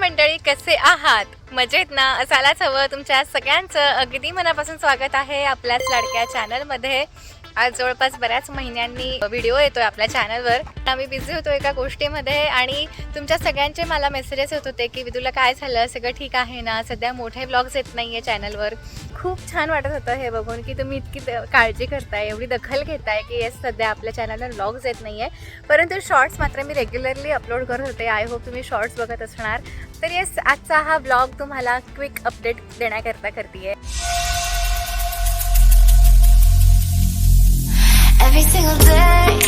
मंडळी कसे आहात? मजेत ना? असायलाच हवं. तुमच्या सगळ्यांचं अगदी मनापासून स्वागत आहे आपल्याच लाडक्या चॅनलमध्ये आज जवळपास बऱ्याच महिन्यांनी व्हिडिओ येतोय आपल्या चॅनलवर आम्ही बिझी होतो एका गोष्टीमध्ये आणि तुमच्या सगळ्यांचे मला मेसेजेस येत होते की विदूला काय झालं सगळं ठीक आहे ना? सध्या मोठे ब्लॉग्स येत नाही आहे चॅनलवर खूप छान वाटत होतं हे बघून की तुम्ही इतकी द- काळजी करताय एवढी दखल घेताय की येस सध्या आपल्या चॅनलवर ब्लॉग्स येत नाही आहे परंतु शॉर्ट्स मात्र मी रेग्युलरली अपलोड करत होते. आय होप तुम्ही शॉर्ट्स बघत असणार. तर येस आजचा हा ब्लॉग तुम्हाला क्विक अपडेट देण्याकरता करते Every single day,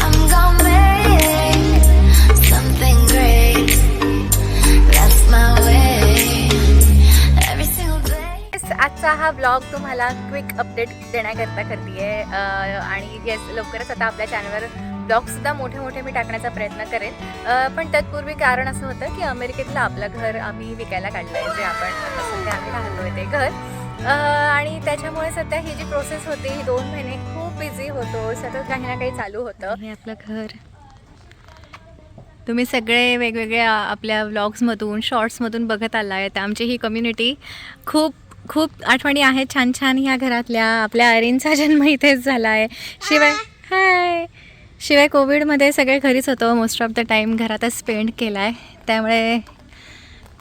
I'm gonna make something great. That's my way. Every single day. आजचा हा ब्लॉग तुम्हाला क्विक अपडेट देण्याकरता करते आणि येस लवकरच आता आपल्या चॅनलवर ब्लॉगसुद्धा मोठे मोठे मी टाकण्याचा प्रयत्न करेन पण तत्पूर्वी कारण असं होतं की अमेरिकेतलं आपलं घर आम्ही विकायला काढलं आहे जे आपण आता सध्या आम्ही राहतोय ते घर आणि त्याच्यामुळे सध्या ही जी प्रोसेस होती ही दोन महिने खूप बिझी होतो. सतत काही ना काही चालू होतं. हे आपलं घर. तुम्ही सगळे वेगवेगळ्या आपल्या व्लॉग्समधून शॉर्ट्समधून बघत आला आहे तर आमची ही कम्युनिटी खूप खूप आठवणी आहेत. छान छान ह्या घरातल्या. आपल्या अरिनचा जन्म इथेच झाला आहे शिवाय हाय. शिवाय कोविडमध्ये सगळे घरीच होतो. मोस्ट ऑफ द टाईम घरातच स्पेंड केला आहे त्यामुळे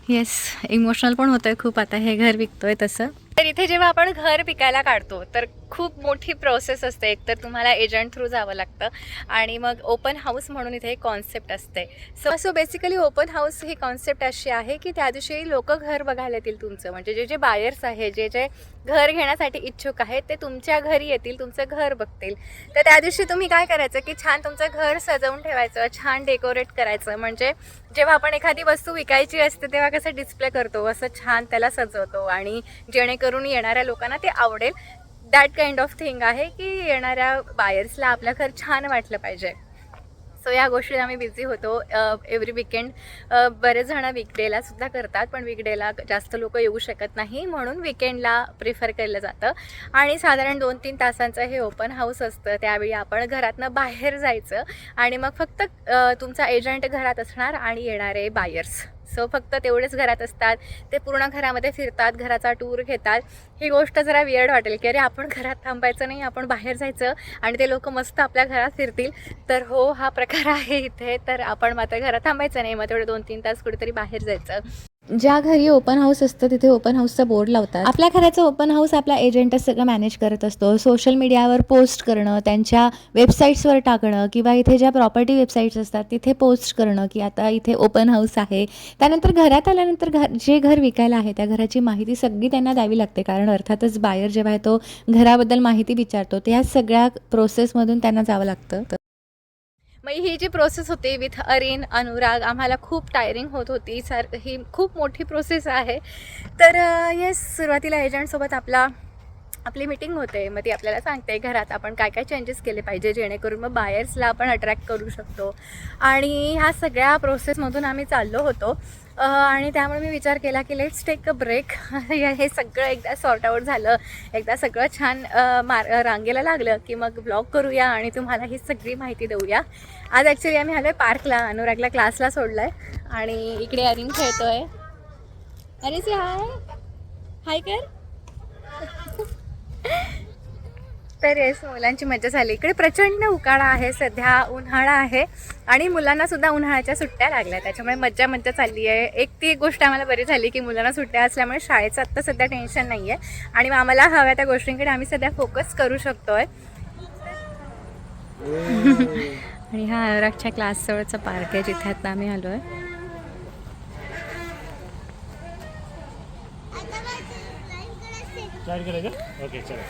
येस इमोशनल पण होतं आहे खूप. आता हे घर विकतो आहे तसं. तर इथे जेव्हा आपण घर पिकायला काढतो तर खूप मोठी प्रोसेस असते. एकतर तुम्हाला एजंट थ्रू जावं लागतं आणि मग ओपन हाऊस म्हणून इथे एक कॉन्सेप्ट असते. So so basically open house ही कॉन्सेप्ट अशी आहे की त्या दिवशी लोक घर बघायला येतील तुमचं. म्हणजे जे जे बायर्स आहे जे जे घर घेण्यासाठी इच्छुक आहेत ते तुमच्या घरी येतील तुमचं घर बघतील. तर त्या दिवशी तुम्ही काय करायचं की छान तुमचं घर सजवून ठेवायचं छान डेकोरेट करायचं. म्हणजे जेव्हा आपण एखादी वस्तू विकायची असते तेव्हा कसं डिस्प्ले करतो असं छान त्याला सजवतो आणि जेणेकरून येणाऱ्या लोकांना ते आवडेल. दॅट काइंड ऑफ थिंग आहे की येणाऱ्या बायर्सला आपलं घर छान वाटलं पाहिजे. सो या गोष्टीत आम्ही बिझी होतो. एव्हरी विकेंड बरेच जण विकडेला सुद्धा करतात पण विकडेला जास्त लोक येऊ शकत नाही म्हणून विकेंडला प्रिफर केलं जातं. आणि साधारण दोन तीन तासांचं हे ओपन हाऊस असतं. त्यावेळी आपण घरातनं बाहेर जायचं आणि मग फक्त तुमचा एजंट घरात असणार आणि येणारे बायर्स सो फक्त तेवढेच घरात असतात. ते पूर्ण घरामध्ये फिरतात घराचा टूर घेतात. ही गोष्ट जरा वियर्ड वाटेल की अरे आपण घरात थांबायचं नाही आपण बाहेर जायचं आणि ते लोक मस्त आपल्या घरात फिरतील. तर हो हा प्रकार आहे इथे. तर आपण मात्र घरात थांबायचं नाही. मग तेवढे दोन तीन तास कुठेतरी बाहेर जायचं. ज्या घरी ओपन हाऊस असतं तिथे ओपन हाऊसचा बोर्ड लावतात. आपल्या घराचं ओपन हाऊस आपला एजंटच सगळं मॅनेज करत असतो. सोशल मीडियावर पोस्ट करणं त्यांच्या वेबसाईट्सवर टाकणं किंवा इथे ज्या प्रॉपर्टी वेबसाईट्स असतात तिथे पोस्ट करणं की आता इथे ओपन हाऊस आहे. त्यानंतर घरात आल्यानंतर घर जे घर विकायला आहे त्या घराची माहिती सगळी त्यांना द्यावी लागते. कारण अर्थातच बायर जेव्हा तो घराबद्दल माहिती विचारतो त्या सगळ्या प्रोसेसमधून त्यांना जावं लागतं. मग ही जी प्रोसेस होती विथ अरिन अनुराग आम्हाला खूप टायरिंग होत होती. सर ही खूप मोठी प्रोसेस आहे. तर येस सुरुवातीला एजंटसोबत आपला आपली मीटिंग होते मग ती आपल्याला सांगते घरात आपण काय काय चेंजेस केले पाहिजे जेणेकरून मग बायर्सला आपण अट्रॅक्ट करू शकतो. आणि ह्या सगळ्या प्रोसेसमधून आम्ही चाललो होतो. आणि त्यामुळे मी विचार केला की लेट्स टेक अ ब्रेक हे सगळं एकदा सॉर्ट आऊट झालं. एकदा सगळं छान मार रांगेला लागलं की मग ब्लॉग करूया आणि तुम्हाला ही सगळी माहिती देऊया. आज ॲक्च्युली आम्ही आलो आहे पार्कला अनुरागला क्लासला सोडलं आहे आणि इकडे अरिन खेळतो आहे अरे सी हाय हाय कर. तर येस मुलांची मजा झाली. इकडे प्रचंड उकाळा आहे सध्या उन्हाळा आहे आणि मुलांना सुद्धा उन्हाळ्याच्या सुट्ट्या लागल्या. त्याच्यामुळे मज्जा मज्जा चालली आहे. एक ती गोष्ट आम्हाला बरी झाली की मुलांना सुट्ट्या असल्यामुळे शाळेचं आत्ता सध्या टेन्शन नाही आहे आणि आम्हाला हव्या त्या गोष्टींकडे आम्ही सध्या फोकस करू शकतोय. आणि हा अनुरागच्या क्लासजवळचा पार्क आहे जिथे आता आम्ही आलो आहे करायचं ओके चला.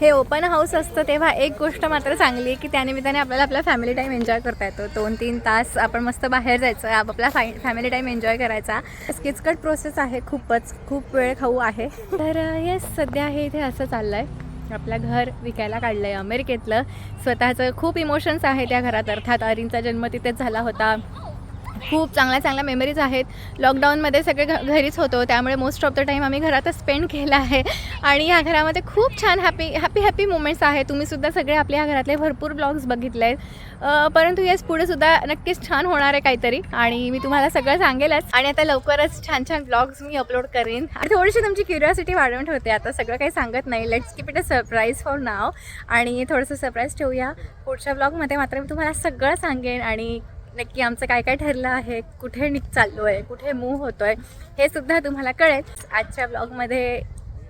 हे ओपन हाऊस असतं तेव्हा एक गोष्ट मात्र चांगली आहे की त्यानिमित्ताने आपल्याला आपला फॅमिली टाईम एन्जॉय करता येतो. दोन तीन तास आपण मस्त बाहेर जायचं आपला फाय फॅमिली टाईम एन्जॉय करायचा. किचकट प्रोसेस आहे खूपच खूप वेळ खाऊ आहे. तर येस सध्या हे इथे असं चाललं आहे आपलं घर विकायला काढलं आहे अमेरिकेतलं. स्वतःचं खूप इमोशन्स आहे त्या घरात. अर्थात अरिनचा जन्म तिथेच झाला होता. खूप चांगल्या चांगल्या मेमरीज आहेत. लॉकडाऊनमध्ये सगळे घ घरीच होतो. त्यामुळे मोस्ट ऑफ द टाईम आम्ही घरातच स्पेंड केला आहे. आणि ह्या घरामध्ये खूप छान हॅपी हॅपी हॅपी मुमेंट्स आहेत. तुम्हीसुद्धा सगळे आपल्या ह्या घरातले भरपूर ब्लॉग्स बघितले आहेत परंतु येस पुढेसुद्धा नक्कीच छान होणार आहे काहीतरी. आणि मी तुम्हाला सगळं सांगेलच. आणि आता लवकरच छान छान ब्लॉग्स मी अपलोड करेन. आणि थोडीशी तुमची क्युरिओसिटी वाढवून ठेवते. आता सगळं काही सांगत नाही. Let's keep it a surprise for नाव आणि थोडंसं सरप्राईज ठेवूया. पुढच्या ब्लॉगमध्ये मात्र मी तुम्हाला सगळं सांगेन. आणि नक्की आमचं काय काय ठरलं आहे कुठे निक चाललो आहे कुठे मूव होतो आहे हे सुद्धा तुम्हाला कळेल. आजच्या ब्लॉगमध्ये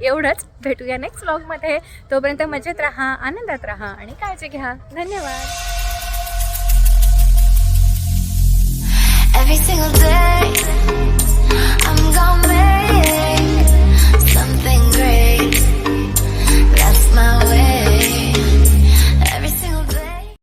एवढंच. भेटूया नेक्स्ट ब्लॉगमध्ये तोपर्यंत मजेत राहा आनंदात राहा आणि काळजी घ्या. धन्यवाद. Every single day.